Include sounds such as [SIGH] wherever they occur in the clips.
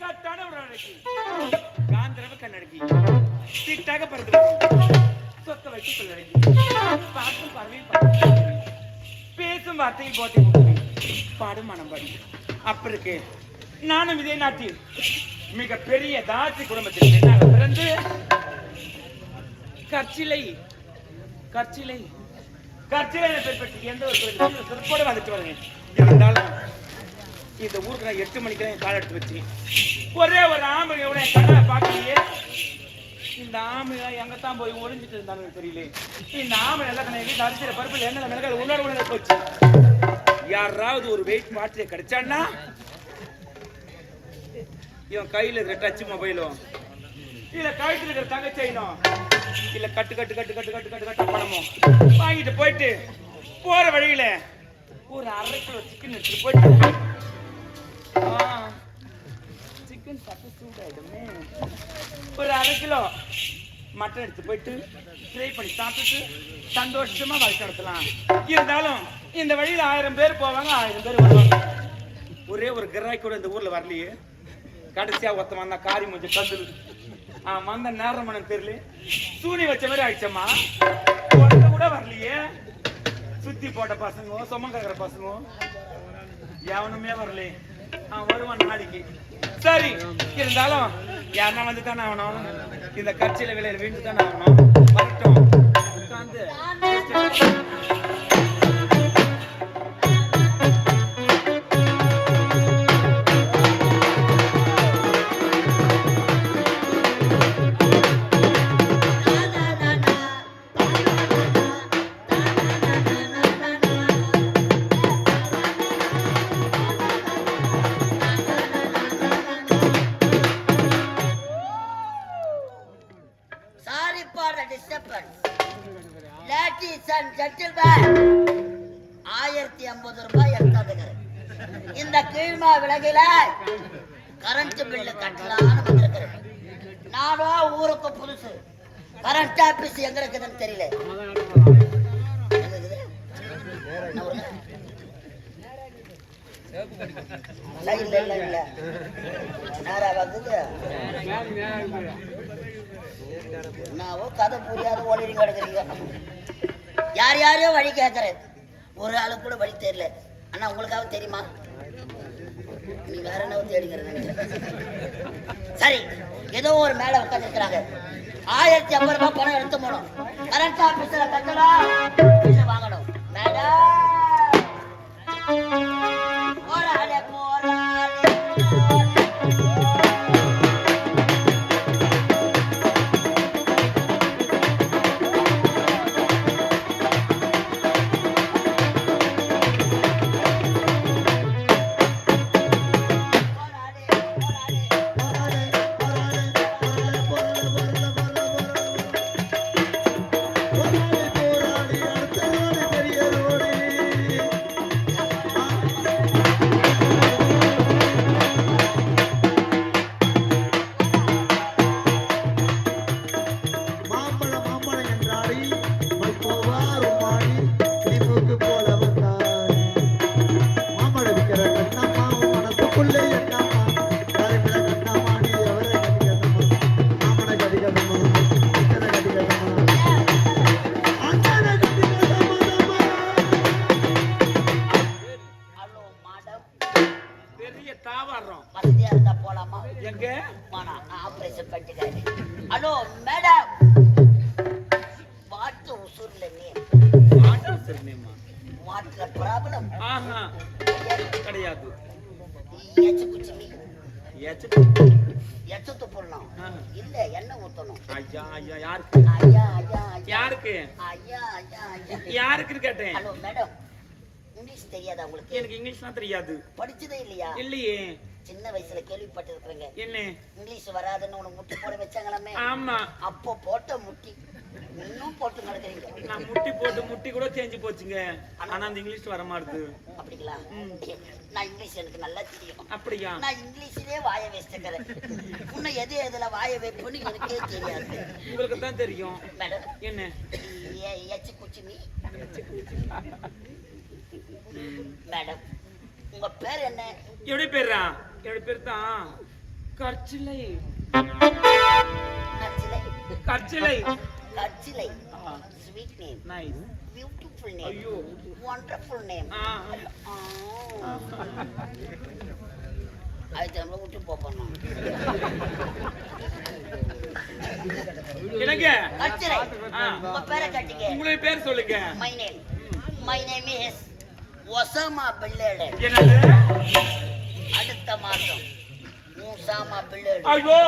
கட்டான ஒரு அழகி. காந்திரவ கண்ணழகி. திட்டாக பறந்து சொத்த வச்சு சொல்லி பார்க்கும் பறவையும் பேசும் வார்த்தையில் போதை பாடும் மனம் படி. அப்ப இருக்கு. நானும் இதே நாட்டில். மிக பெரிய தாசி குடும்பத்தில் பெண்ணாக பிறந்து கற்சிலை கற்சிலை கற்சிலை என எந்த ஒரு கோயிலுக்கும் சிறப்போடு வந்துட்டு வருங்க இருந்தாலும் இந்த ஊருக்கு நான் எட்டு மணிக்கு தான் கால் எடுத்து வச்சு ஒரே ஒரு ஆம்பளை எவ்வளோ என் கண்ணை பார்க்கலையே? இந்த எங்கே எங்கத்தான் போய் ஒழிஞ்சிட்டு இருந்தாங்க தெரியல. இந்த ஆமை எல்லாம் கண்ணை வீட்டில் அரிசியில் பருப்பில் என்ன மிளகாய் உள்ளார உள்ள போச்சு. யாராவது ஒரு வெயிட் மாற்றிய கிடைச்சான்னா? இவன் கையில் இருக்கிற டச் மொபைலும் இல்ல கழுத்துல இருக்கிற தங்க செய்யணும் இல்ல கட்டு கட்டு கட்டு கட்டு கட்டு கட்டு கட்டு பணமும் வாங்கிட்டு போயிட்டு போற வழியில ஒரு அரை கிலோ சிக்கன் எடுத்துட்டு போயிட்டு சிக்கன் சாப்பிட்டு சூடாயிடுமே ஒரு அரை கிலோ மட்டன் எடுத்து போயிட்டு ஃப்ரை பண்ணி சாப்பிட்டுட்டு சந்தோஷமா வாழ்க்கை நடத்தலாம். இருந்தாலும் இந்த வழியில் ஆயிரம் பேர் போவாங்க ஆயிரம் பேர் வருவாங்க. ஒரே ஒரு கிராய் கூட இந்த ஊர்ல வரலையே. கடைசியா ஒருத்தன் வந்தா காரி மூஞ்சி கந்துரு. அவன் வந்த நேரம் மனம் தெரியல. சூனி வச்ச மாதிரி ஆயிடுச்சம்மா. ஒருத்த கூட வரலையே. சுத்தி போட்ட பசங்க சும கேக்குற பசங்க. எவனுமே வரலையே. வருவான் நாளைக்கு. சரி இருந்தாலும் யாருன்னா வந்து தானே ஆகணும்? இந்த கட்சியில விலையில வீண்டு தானே ஆகணும்? வரட்டும். வழி கேட்கறேன் ஒரு ஆளு கூட வழி தெரியல அண்ணா உங்களுக்காக தெரியுமா? நீ வேற என்ன தேடிக்கிறது சரி ஏதோ ஒரு மேல உட்காந்துருக்கிறாங்க ஆயிரத்தி ஐம்பது ரூபாய் பணம் எடுத்து போகணும் கரண்ட் ஆபீஸ்ல கட்டணும் வாங்கணும். மேடம் உன் இங்கிலீஷ் வராதுன்னு உனக்கு முட்டி போட வச்சாங்களாமே? ஆமா. அப்போ போட்ட முட்டி. இன்னும் போட்டு நடக்கிறீங்க. நான் முட்டி போட்டு முட்டி கூட தேஞ்சு போச்சுங்க. ஆனா அந்த இங்கிலீஷ் வர மாட்டுது அப்படிங்களா. நான் இங்கிலீஷ் எனக்கு நல்லா தெரியும். அப்படியா? நான் இங்கிலீஷ்லயே வாய வச்சுக்கிறேன். இன்னும் எது எதுல வாய வைப்போன்னு எனக்கே தெரியாது. உங்களுக்கு தான் தெரியும். மேடம் என்ன? எச்சு குச்சி மீ மேடம் உங்க பேர் என்ன? எப்படி பேர்ரா எப்படி பேர் தான் கற்சிலை. கற்சிலை. கச்சிலை ஆ, sweet name nice. Beautiful name ஐயோ. வண்டர்ஃபுல் நேம் அது நம்ம விட்டு போப்போம் என்னங்க? கச்சிலை ஆ, உங்க பேரை கட்டிக்க உங்களுடைய பேர் சொல்லுங்க. My name my name is Osama பில்லேடு என்னது? அடுத்த மாசம் ஐயோ!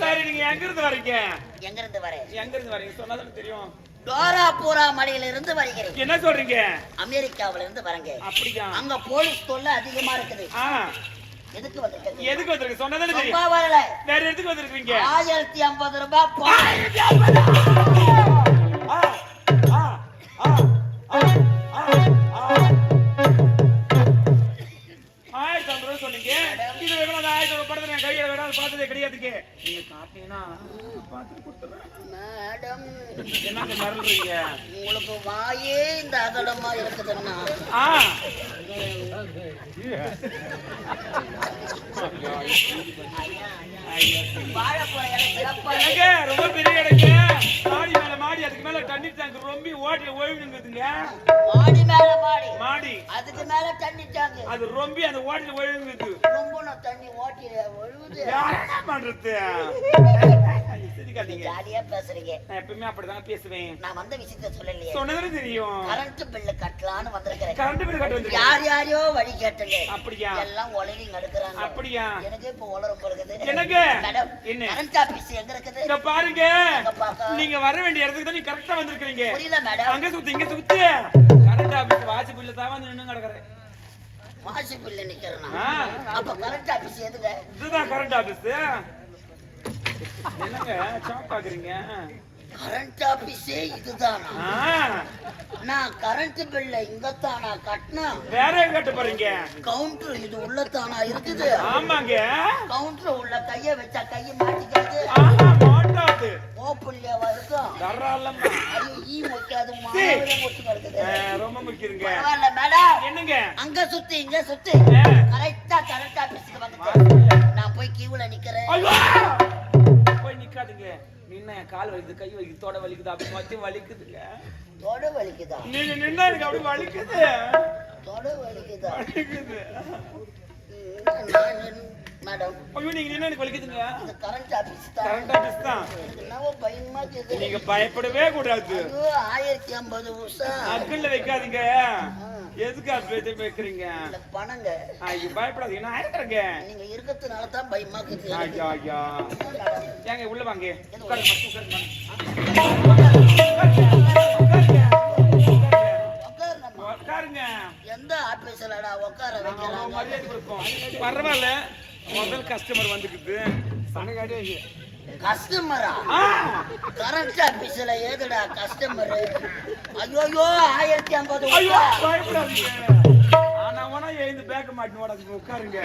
சரி நீங்க எங்க இருந்து வரீங்க? எங்க இருந்து வரேன்? எங்க இருந்து வரீங்க சொன்னாதான் தெரியும். டோராபூரா மலையில இருந்து வருகிறேன். என்ன சொல்றீங்க? அமெரிக்காவுல இருந்து வரேங்க. அப்படியா? அங்க போலீஸ் தொல்லை அதிகமா இருக்குது. எதுக்கு வந்திருக்கீங்க? எதுக்கு வந்திருக்கு சொன்னதானே தெரியும். வரல. வேற எதுக்கு வந்திருக்கீங்க? ஆயிரத்தி ஐம்பது ரூபாய்! விடாது பார்த்ததே கிடையாதுங்க நீங்க காட்டீங்கன்னா பார்த்துட்டு கொடுத்துறேன். மேடம். என்னங்க மறந்துறீங்க உங்களுக்கு வாயே இந்த அகலமா இருக்குதுன்னா. ஆ. ரொம்ப பெரிய இடங்க. மாடி மேல மாடி அதுக்கு மேல தண்ணி டேங்க் ரொம்ப ஓட்டி ஒழுங்குதுங்க மாடி மேல மாடி. மாடி. அதுக்கு மேல தண்ணி தாங்க அது ரொம்ப அந்த ஓட்டி ஒழுகுது. என்ன பண்றது? ஜாலியா பேசுறீங்க. நான் எப்பவுமே அப்படிதான் பேசுவேன். நான் வந்த விஷயத்த சொல்லலையே. சொன்னதுன்னு தெரியும். கரண்ட் பில்லு கட்டலான்னு வந்திருக்கிறேன். கரண்ட் பில் கட்ட யார் யாரையோ வழி கேட்டுங்க அப்படியா? எல்லாம் உளறி நடக்கிறாங்க. அப்படியா? எனக்கு இப்ப உளரும் பொழுது என்னங்க? மேடம் என்ன? கரண்ட் ஆபீஸ் எங்க இருக்குது? பாருங்க. நீங்க வர வேண்டிய இடத்துக்கு தான் நீங்க கரெக்டா வந்திருக்கீங்க புரியல மேடம். அங்க சுத்து இங்க சுத்து. கரண்ட் ஆபீஸ் வாட்ச் பில்ல தான் வந்து நின்னு கிடக்குறேன். மாசி பில்லு நிக்கிறேன். அப்ப கரண்ட் ஆபீஸ் எதுங்க? இதுதான் கரண்ட் ஆபீஸ் என்னங்க சாப் பாக்குறீங்க? கரண்ட் ஆபீஸே இதுதானா? நான் கரண்ட் பில்ல இங்கத்தானா கட்டினா? வேற கட்ட போறீங்க? கவுண்டர் இது உள்ளத்தானா இருக்குது? ஆமாங்க. கவுண்டர் உள்ள கைய வச்சா கைய மாட்டிக்காது மாட்டாது ஓப்பன்லயாவா இருக்கும் தாராளமா ஐயோ ஈ மொக்காது மாவில மொட்டு கிடக்குது. ரொம்ப முக்கியங்க பரவாயில்ல மேடம். என்னங்க? அங்க சுத்தி இங்க சுத்தி. கரெக்டா கரண்ட் ஆபீஸ்க்கு வந்துட்டேன் நான் போய் கியூல நிக்கிறேன்! போய் நிக்காதீங்க. நின்ன என் கால் வலிக்குது கை வலிக்குது தொட வலிக்குது? அப்படி மத்தியம் வலிக்குதுங்க. தொட வலிக்குதா? நீங்க நின்னா எனக்கு அப்படி வலிக்குது. தொட வலிக்குதா? வலிக்குது. நான் மேடம். ஐயோ நீங்க நின்னா எனக்கு வலிக்குதுங்க. இது கரண்ட் ஆபீஸ் தான். கரண்ட் ஆபீஸ் தான். என்னவோ பயமா இருக்குது. நீங்க பயப்படவே கூடாது. ஐயோ ஆயிரத்தி ஐம்பது வருஷம். அக்கல்ல வைக்காதீங்க. எதுக்கு அது வைக்கிறீங்க? இந்த பணங்க. ஐயோ பயப்படாதீங்க. நான் இருக்கிறேங்க நீங்க இருக்கிறதுனால தான் பயமா இருக்குது. ஐயா ஐயா. ஏங்க உள்ள வாங்க. உட்காருங்க உட்காருங்க. உட்காருங்க. எந்த ஆபீஸ்லடா உட்கார வைக்கிறாங்க. பரவாயில்ல. முதல் கஸ்டமர் வந்துக்குது. கஸ்டமரா ஆ, கரண்ட் ஆபீஸ்ல ஏதுடா கஸ்டமர் ஐயோயோ ஆயிரத்தி ஐம்பது ஐயோ ஆனா வேணா எழுந்து பேக்க மாட்டினு ஓடாதீங்க. உட்காருங்க.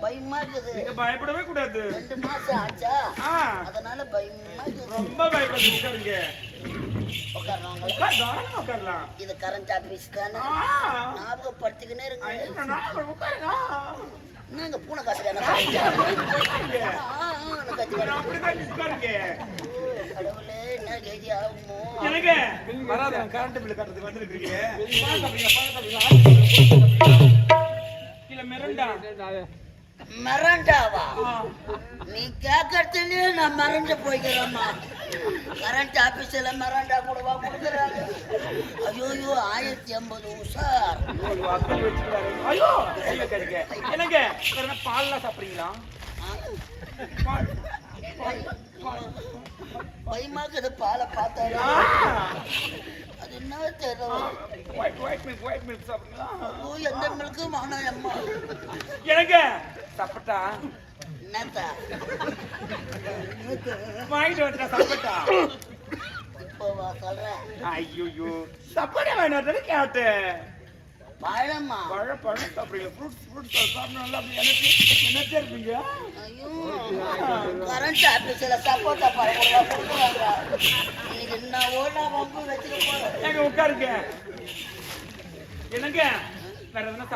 பயமா இருக்குது. பயப்படவே கூடாது. ரெண்டு மாசம் ஆச்சா? அதனால பயமா ரொம்ப பயப்படாதீங்க. உட்காருங்க. உட்காருவாங்க உட்கார், தாராளமா உட்காரலாம். இது கரண்ட் ஆபீஸ் தானே. ஞாபகப்படுத்திக்கினே இருங்க. என்னங்க பூனை ஆகுமோ? எனக்கு. வராத கரண்ட் பில் கட்டுறதுக்கு வந்துருக்கீங்க இல்ல மிரண்டா. மிரண்டாவா நீ கேட்கறதுலயே நான் மறந்து போய்க்கிறேம்மா கரண்ட் ஆபீஸ்ல மிரண்டா கூடவா கொடுக்குறாங்க ஐயோயோ ஆயிரத்தி ஐம்பது வச்சுக்கிறாரு. ஐயோ. என்னங்க? பால்லாம் சாப்பிடுறீங்களா. பயமாக்குது பாலை பார்த்தாரு. ஆ, அது என்ன தெரியல. ஐயோ எந்த மில்க்கும் வேணாம் அம்மா. என்னங்க? சப்பட்டா? என்னத்தா? வாங்கிட்டு வந்துட்டா சப்பட்டா? ஐயோ சப்பட்டா வாங்கிட்டு வந்து கேட்டேன். பழமா? பழ பழம் சாப்பிடுறீங்க. ஃப்ரூட்ஸ் ஃப்ரூட்ஸ் சாப்பிடணும் நல்லா எனர்ஜி எனர்ஜியா இருப்பீங்க? கரண்ட் ஆபீஸ்ல சப்போட்டா பழம் கொடுக்குறாங்க வம்பு வச்சுக்க உட்காருங்க. என்னங்க? வேற எதனா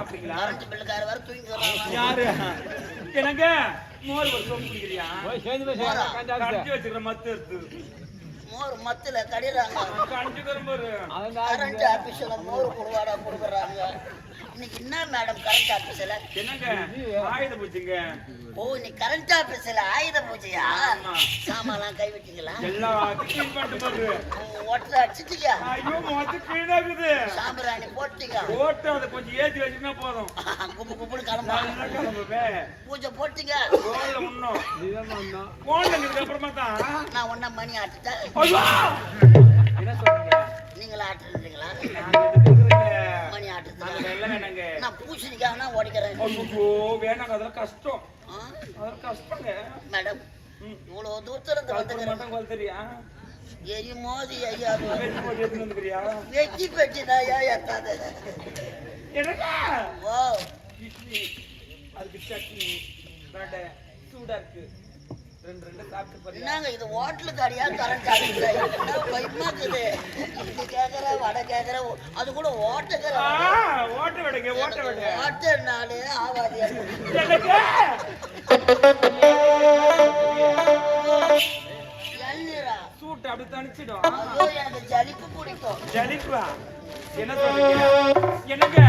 பில்லுக்கார வேற தூங்கி சொல்றாங்க யாரு? எனக்கு மோர் ஒரு சொம்பு குடிக்கிறியா? கஞ்சி வச்சுக்கிற மத்து எடுத்து. மோர் மத்துல கடிறாங்க. கஞ்சி கரும்பு கரண்ட் ஆபீஸ்ல மோர் கொடுவாடா கொடுக்குறாங்க. இன்னைக்கு என்ன மேடம் கரண்ட் ஆபீஸ்ல என்னங்க? ஆயுத பூச்சிங்க ஓ இன்னைக்கு கரண்ட் ஆபீஸ்ல ஆயுத பூஜையா. சாமான்லாம் கை விட்டீங்களா எல்லாம் கிளீன் பண்ணிட்டு போகுது ஒட்டரை அடிச்சிட்டீங்க. ஐயோ மொத்த கிளீனாகுது சாம்பிராணி போட்டீங்க. போட்டு அதை கொஞ்சம் ஏத்தி வச்சுக்கினா போதும். குப்பு குப்புன்னு கிளம்பா பூஜை போட்டீங்க. ரோல்ல உண்ணும். போனதுக்கு அப்புறமா தான். நான் ஒன்னா மணி ஆட்டுட்டேன். ஐயோ! என்ன சொல்றீங்க? நீங்களா ஆட்டுறீங்களா? வேணாங்க நான் பூசணிக்காகனா ஓடிக்கிறேன். ஐயோ வேணாங்க அதெல்லாம் கஷ்டம்? அதெல்லாம் கஷ்டங்க. மேடம். இவ்வளவு தூரத்துல இருந்து வந்துக்கிறேன். தெரியா? எரி மோதி ஐயா வெட்டி போட்டு தான் இட்லி அதுக்கு சட்னி வடை சூடா இருக்கு. ரெண்டு ரெண்டு சாப்பிட்டு பாருங்க என்னங்க இது? ஹோட்டலுக்கு அடியா கரண்ட் அடிக்கல என்ன பயமா இருக்குது இது கேக்குற வடை கேக்குற அது கூட ஓட்டுக்கிற ஓட்ட விடுங்க ஓட்ட விடுங்க ஓட்டனாலே ஆவாது. சூட்டு அப்படி தணிச்சிடும். எனக்கு ஜலிப்பு பிடிக்கும். ஜலிப்பா? என்ன சொல்றீங்க? என்னங்க?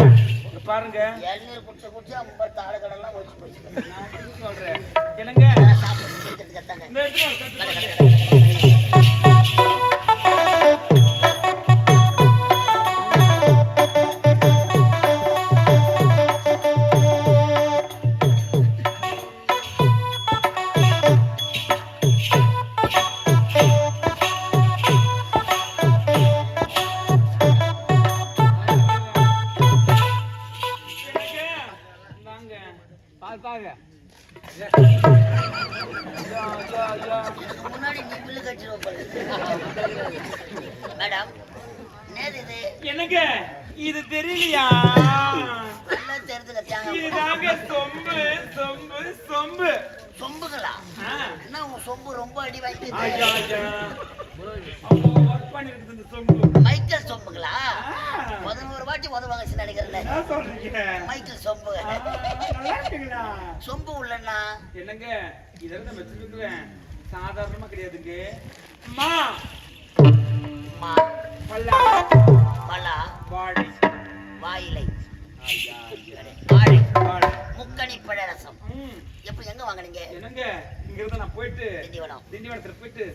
பாருங்க. இளநீர் குடிச்சு குடிச்சு ஐம்பத்து ஆடு கடலாம் ஒழிச்சு போச்சு. நான் என்ன சொல்றேன். என்னங்க? சாப்பிட்டு முன்னாடி நீ பில்லு கட்டிடுவோம் மேடம் நேது இது? என்னங்க? இது தெரியலையா? நல்லா தெரிஞ்சுக்க தேங்காய் இதுதாங்க சொம்பு சொம்பு சொம்பு. சொம்புகளா. என்ன உன் சொம்பு ரொம்ப அடி சொம்பு. மைக்கேல் சொம்புகளா. பதினோரு வாட்டி உதவாங்க சொல்றீங்க? மைக்கேல் சொம்பு. சொம்பு உள்ளன்னா? என்னங்க? இதெல்லாம் வச்சுருக்குறேன். சாதாரணமா கிடையாதுங்க. அம்மா மா. பல்லா. பலா வாழை. வாயிலை. வாழை. வாழை. முக்கணி பழரசம் ம். எப்ப எங்க வாங்குனீங்க? என்னங்க? இங்க இருந்து நான் போயிட்டு திண்டிவனம். திண்டிவனத்துல போயிட்டு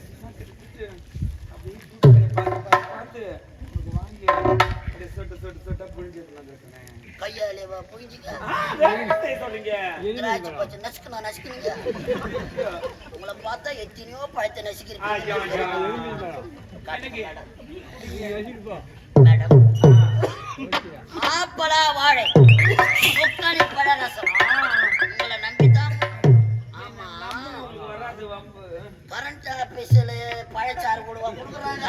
பார்த்து உனக்கு வாங்கி அப்படியே சொட்டு சொட்டு சொட்டா புழிஞ்சு வந்துருக்கேன் கையாலே திராட்சை பச்சை? நசுக்கணும் நசுக்குனீங்க? உங்களை பார்த்தா எத்தனையோ பழத்தை நசுக்கிறீங்க மேடம். மேடம். மாப்பழா வாழை. முக்கணி பழரசம். உங்களை நம்பித்தான். ஆமா. கரண்ட் ஆபீஸ்ல பழச்சாறு கொடுவா கொடுக்குறாங்க.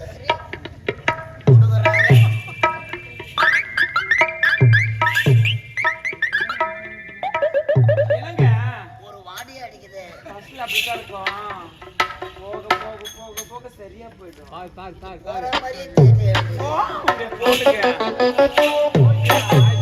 சரி. அப்படிதான் இருக்கும் போக போக போக போக சரியா போயிடும். வர மாதிரியே தெரியுது எனக்கு. ஓ,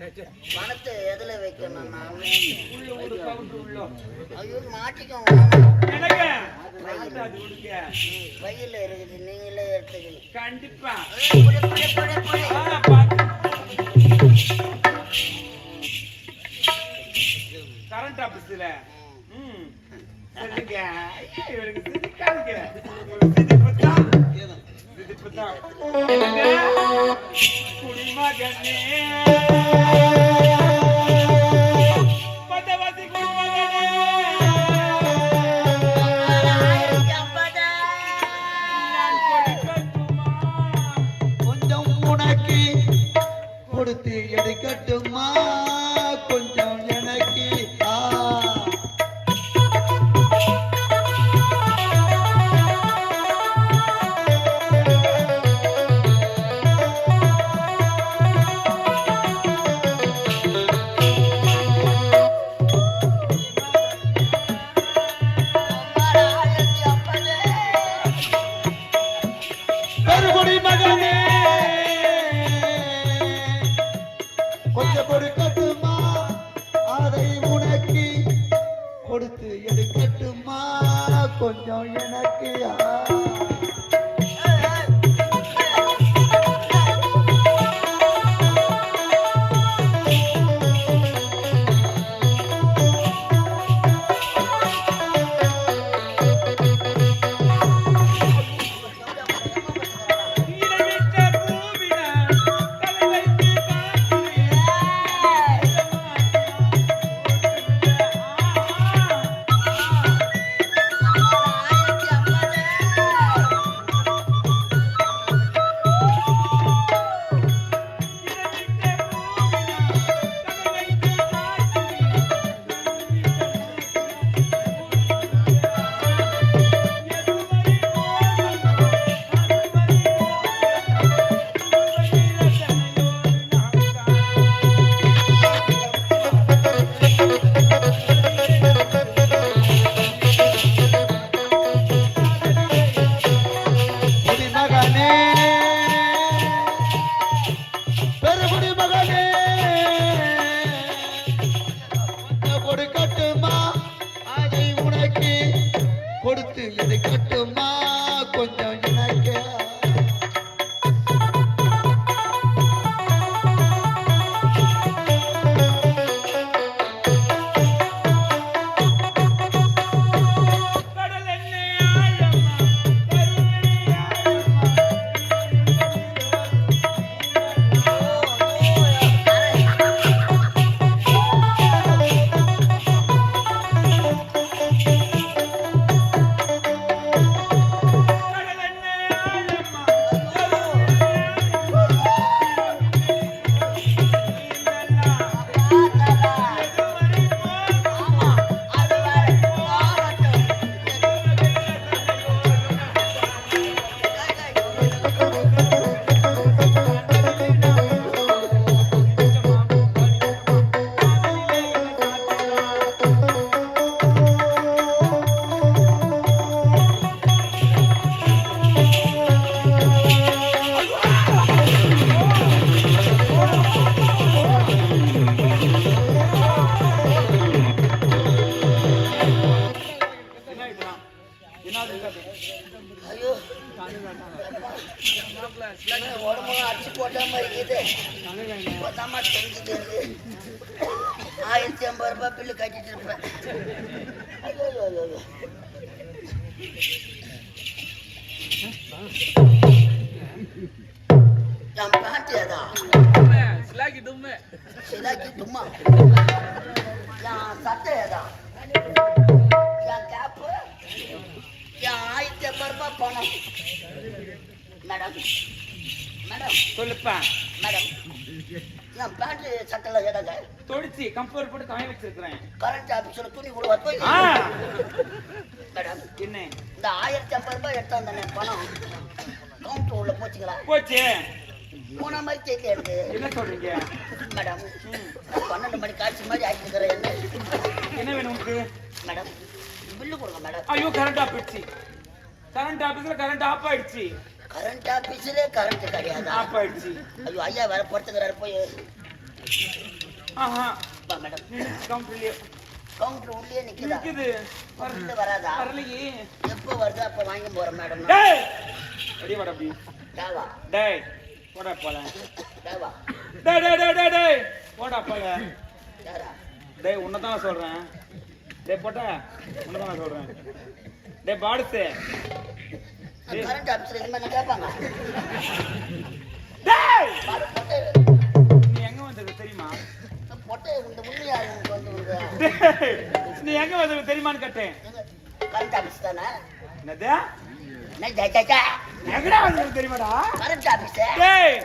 பணத்தை எதுல வைக்கணும். ஐயோ மாட்டிக்கோ என்னங்க? பார்த்து அது கொடுங்க. பையில இருக்குது நீங்களே எடுத்துக்கணும் கண்டிப்பா. கரண்ட் ஆபீஸ்ல ம் சொல்லுங்க ஐயா, இவனுக்கு சிரிக்காதுங்க. சிரிப்புதான். சிரிப்புதான். கொடுத்து எடுக்கட்டுமா? காத்து எடுக்கட்டுமா கொஞ்சம் பணம் மேடம். மேடம். சொல்லுப்பா. மேடம். என் பேண்ட் சட்டையில் ஏதாங்க தொடிச்சு கம்பேர் போட்டு வச்சிருக்கிறேன். கரண்ட் ஆஃபீஸில் துணி கூட போய் மேடம். என்ன? இந்த ஆயிரத்தி ஐம்பது ரூபாய் எடுத்து வந்தேனே பணம். கவுண்டர் உள்ள போச்சுங்களா? போச்சு. போன மாதிரி எனக்கு என்ன சொல்றீங்க? மேடம். நான் பன்னெண்டு மணி காட்சி மாதிரி ஆகிட்டு என்ன என்ன வேணும் உனக்கு? மேடம் பில்லு கொடுங்க மேடம். ஐயோ கரண்ட் ஆயிடுச்சு கரண்ட் ஆபீஸ்ல கரண்ட் ஆஃப் ஆயிடுச்சு. கரண்ட் ஆஃபீஸிலே கரண்ட் கிடையாது? ஆஃப் ஆயிடுச்சு. ஐயோ ஐயா வேற படுத்துக்கிறாரு போய். ஆஹா. வா மேடம். கவுண்டர்லயே. கவுண்டர் உள்ளே நிக்குதா? இருக்குது உள்ள வராதா? வரலையே. எப்போ வருது அப்போ வாங்கி போறேன் மேடம். டேய்! அடி வாடா அப்படி. தேவா டேய் போடா போல தேவா டேய் டேய் டேய் டேய் டேய். போடா போல டேய் உன்னை தான் சொல்றேன். டேய் போட்டா உன்னை தான் சொல்றேன். டேய் பாடுசே. கரண்ட் ஆஃபீஸில் இது மாதிரி கேட்பாங்க? நீ எங்க வந்தது தெரியுமா? பொட்டை இந்த உண்மையா நீ எங்க வந்தது தெரியுமான்னு கேட்டேன். கரண்ட் ஆஃபீஸ் தானே? என்னது? எங்கடா வந்தது தெரியுமாடா? கரண்ட் ஆஃபீஸ் டேய்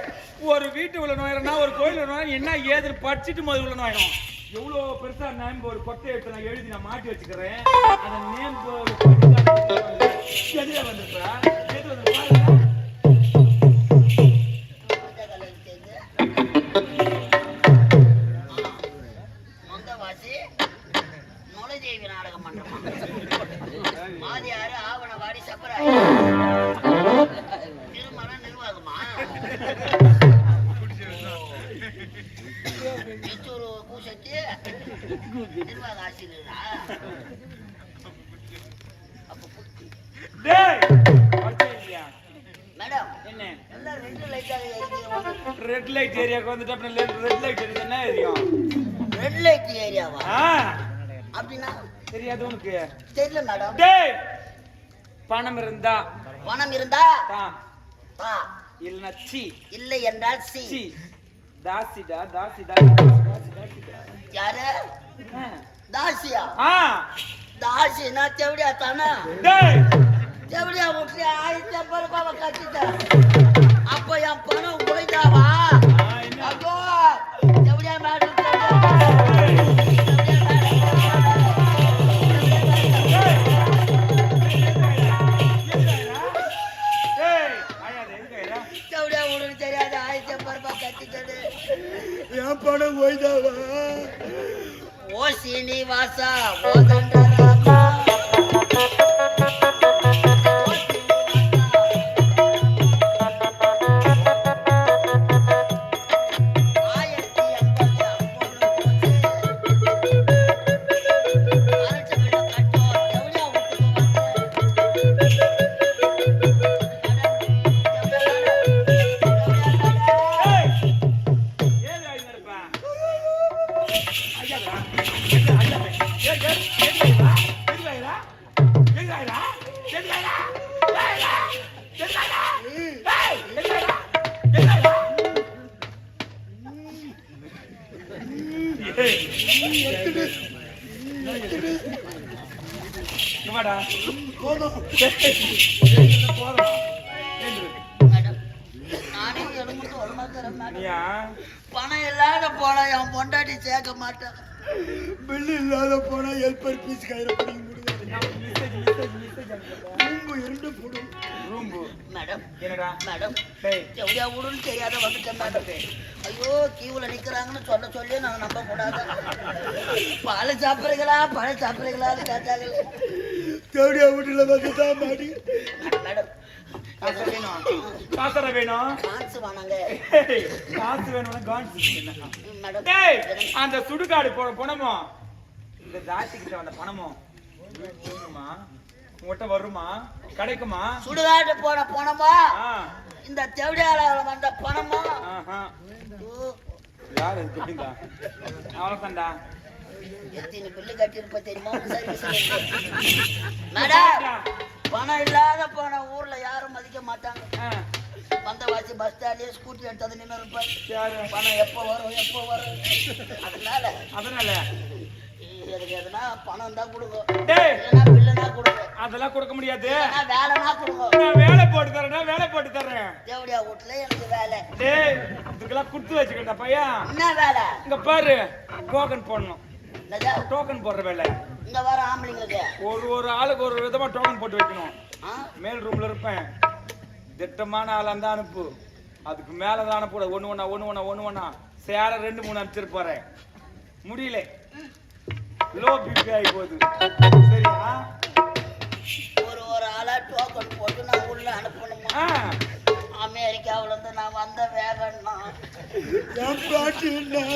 ஒரு வீட்டு உள்ள நோயறனா ஒரு கோயில் நோய் என்ன ஏதுன்னு படிச்சுட்டு முதல்ல உள்ள நோயணும் எவ்வளோ பெருசா நேம் ஒரு கொட்டை எடுத்து நான் எழுதி நான் மாட்டி வச்சுக்கிறேன். அந்த நேம் எதுல வந்துருப்பா எது வந்து பாருங்க. திருமணம் நிர்வாகமா? பூசத்தி நிர்வாக ஆசிரியரா மேடம் என்ன? எல்லாம் ரெண்டு எரியுது ரெட் லைட் ஏரியாக்கு வந்துட்டு அப்புறம் ரெட் லைட் என்ன எரியும் ரெட் லைட் ஏரியாவா அப்படின்னா? தெரியாது உனக்கு. தெரியல மேடம். டேய்! பணம் இருந்தா? பணம் இருந்தா? இல்லைன்னா சி. இல்லை என்றால் சி. தாசிடா தாசிடா தாசி தாசிடா யாரு. தாசியா தாசினா தேவடியா தானே டேய் தேவடியா விட்டு ஆயிரத்தி ஐம்பது ரூபாவை கட்டிட்டேன் அப்போ என் பணம் போயிட்டாவா? ஐயோ தேவடியா மேடம் என் போய்தாவா? ஓ சீனிவாசா ஓ வாடா போதும் நீயா பணம் இல்லாத போனா என் பொண்டாட்டி சேர்க்க மாட்டேன் பில்லு இல்லாத போனா ஹெல்பர் பீஸ் கையில பிடிக்க ரூம்பு இரண்டு போடும் ரூம்பு மேடம் என்னடா? மேடம் எவ்வளோ விடுன்னு தெரியாத வந்துட்டேன் ஐயோ கியூல நிக்கிறாங்கன்னு சொல்ல சொல்லி நான் நம்ப கூடாது பால் சாப்பிடுறீங்களா? பழம் சாப்பிடுறீங்களான்னு கேட்டாங்க. வீட்டுல மாடி. மேடம் காசு வேணும். காசர வேணும். காசு வேணாங்க. காசு கான்ஸ் மேடம் அந்த சுடுகாடு போன பணமோ? இந்த தாசிக்கிட்ட வந்த பணமோ? வருமா உங்ககிட்ட வருமா? கிடைக்குமா? சுடுகாட்டு போன பணமா? இந்த தேவடியால வந்த பணமா? யார் இது எப்படிங்க அவ்வளோதான்டா எத்தனை பில்லு கட்டியிருப்ப தெரியுமா? [LAUGHS] மேடம் பணம் இல்லாத போன ஊர்ல யாரும் மதிக்க மாட்டாங்க. வந்தவாசி பஸ் ஸ்டாண்ட்லயே ஸ்கூட்டி எடுத்தது நின்று பணம் எப்போ வரும் எப்போ வரும்? அதனால. அதனால. எதுனா பணம் தான் கொடுங்க. டேய். இல்லைன்னா பில்லுனா கொடுங்க. அதெல்லாம் கொடுக்க முடியாது. இல்லைன்னா வேலைனா கொடுங்க. நான் வேலை போட்டு தரேன் வேலை போட்டு தர்றேன் தேவடியா வீட்டுல எனக்கு வேலை. டேய் இதுக்கெல்லாம் கொடுத்து வச்சுக்கிட்ட பையன். என்ன வேலை? இங்க பாரு டோக்கன் போடணும்? டோக்கன் போடுற வேலை. இங்க வர ஆம்பளைங்களுக்கு. ஒரு ஒரு ஆளுக்கு ஒரு விதமா டோக்கன் போட்டு வைக்கணும்? மேல் ரூம்ல இருப்பேன். திட்டமான ஆளா இருந்தா அனுப்பு. அதுக்கு மேல தான் அனுப்ப ஒண்ணு ஒண்ணா ஒண்ணு ஒண்ணா ஒண்ணு ஒண்ணா. சேர ரெண்டு மூணு அனுப்பிச்சிட்டு போறேன். முடியல. லோ பிபி ஆகி போகுது சரியா? ஒரு ஒரு ஆளா டோக்கன் போட்டு நான் உள்ள அனுப்பணுமா? அமெரிக்காவுல இருந்து நான் வந்த வேகன்னா என் பாட்டி நான்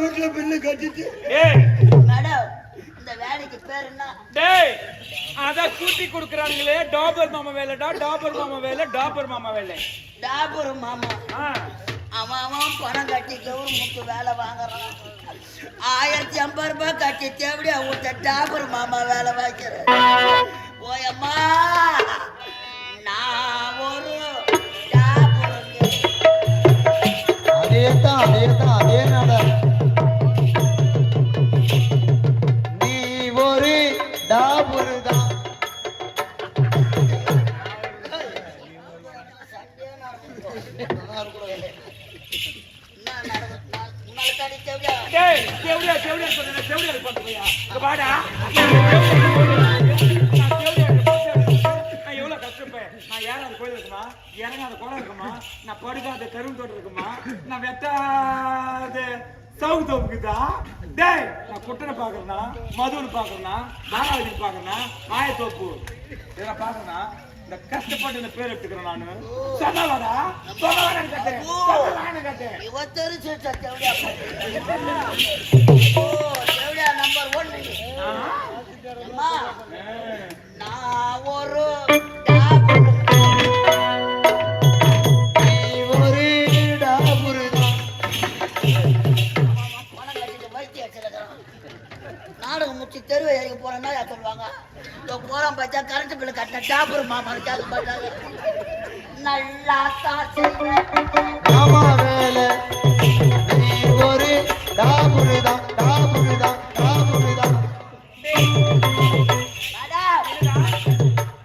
வீட்டுல பில்லு கட்டிட்டு. மேடம் இந்த வேலைக்கு பேர் என்ன? டேய் அதான் கூட்டி கொடுக்குறாங்களே டாபர் மாமா வேலைடா டாபர் மாமா வேலை டாபர் மாமா வேலை. டாபர் மாமா. ஆ. அவன் அவன் பணம் கட்டி கவுரு முக்கு வேலை வாங்குறான். ஆயிரத்தி ஐம்பது ரூபாய் கட்டி தேவடியா விட்ட டாபர் மாமா வேலை வாங்கிறேன் ஓயம்மா நான் ஒரு அதே தான் அதே தான் அதே நட. டேய் தேவடியா தேவடியா சொல்றேன் தேவடியா பண்ணு பையா இங்க வாடா. நான் தேவடியா நான் எவ்வளவு நான் ஏறாத கோயில் இருக்குமா? இறங்காத குளம் இருக்குமா? நான் படுக்காத கரும்பு தோட்டம் இருக்குமா? நான் வெட்டாத சவுக்கு தோப்புக்குதா டேய் நான் குட்டனை பாக்குறேன்னா மதுவன் பாக்குறேன்னா தாராவதி பாக்குறேன்னா ஆயத்தோப்பு. இதெல்லாம் பாக்குறேன்னா இந்த கஷ்டப்பட்டு இந்த பேர் எடுத்துக்கிறேன் நானு. தேவடியா ஓ தேவடியா நம்பர் ஒன் அம்மா நான் ஒரு டாபர் ஒரு டாபுருதான் பணம் கட்டிட்டு வைத்திய வச்சிருக்கான் நாடகம் முடிச்சு தெருவை இறங்கி போறேன்னா சொல்லுவாங்க? போறான் பார்த்தா கரண்ட் பில்லு கட்டின டாபர் மாமா நல்லா சாட்சி ஆமா வேலை. ஒரு டாபுருதான் டாபுருதான் டாபுருதான்.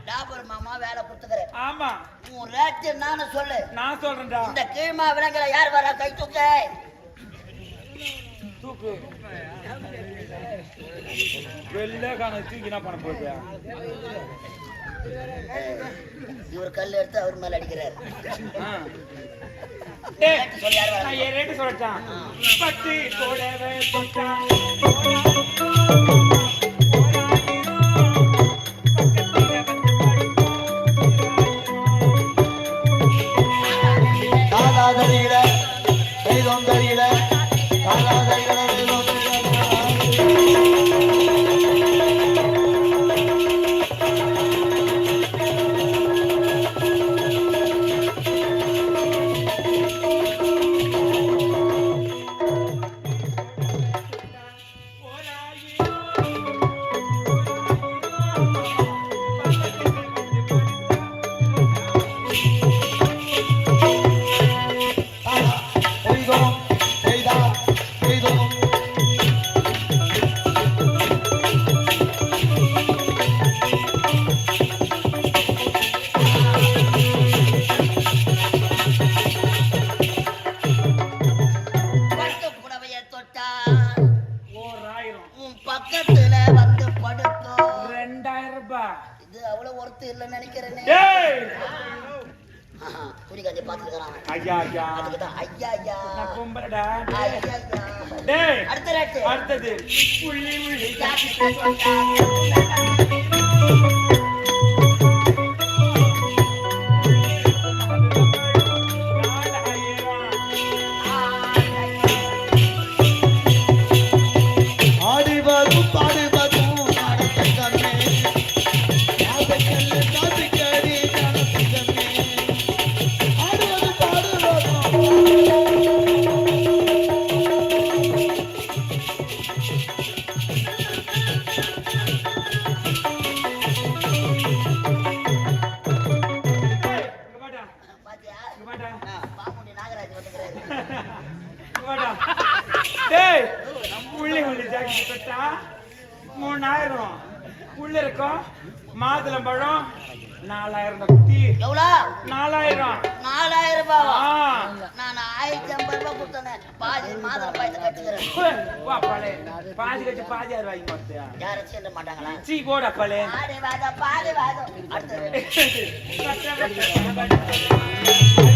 டாபர் மாமா வேலை கொடுத்துக்கிறேன். ஆமா. உன் ரேட்டு நானும் சொல்லு. நான் சொல்றேன்டா. இந்த கீழ்மா விலங்குல யார் வரா கை தூக்க? தூக்கு. வெள்ளை காண தூக்கி என்ன பண்ண போகுது? இவர் கல் எடுத்து அவர் மேல அடிக்கிறாரு. ரேட்டு சொல்லட்டான் பட்டு பாதி கட்டி பாதி ஆறு வாங்கி பார்த்தியா யாரும் சேர்ந்த மாட்டாங்களா? சீ போடா பாலே பாதி வாதம் பாதி வாதம். அடுத்த [LAUGHS]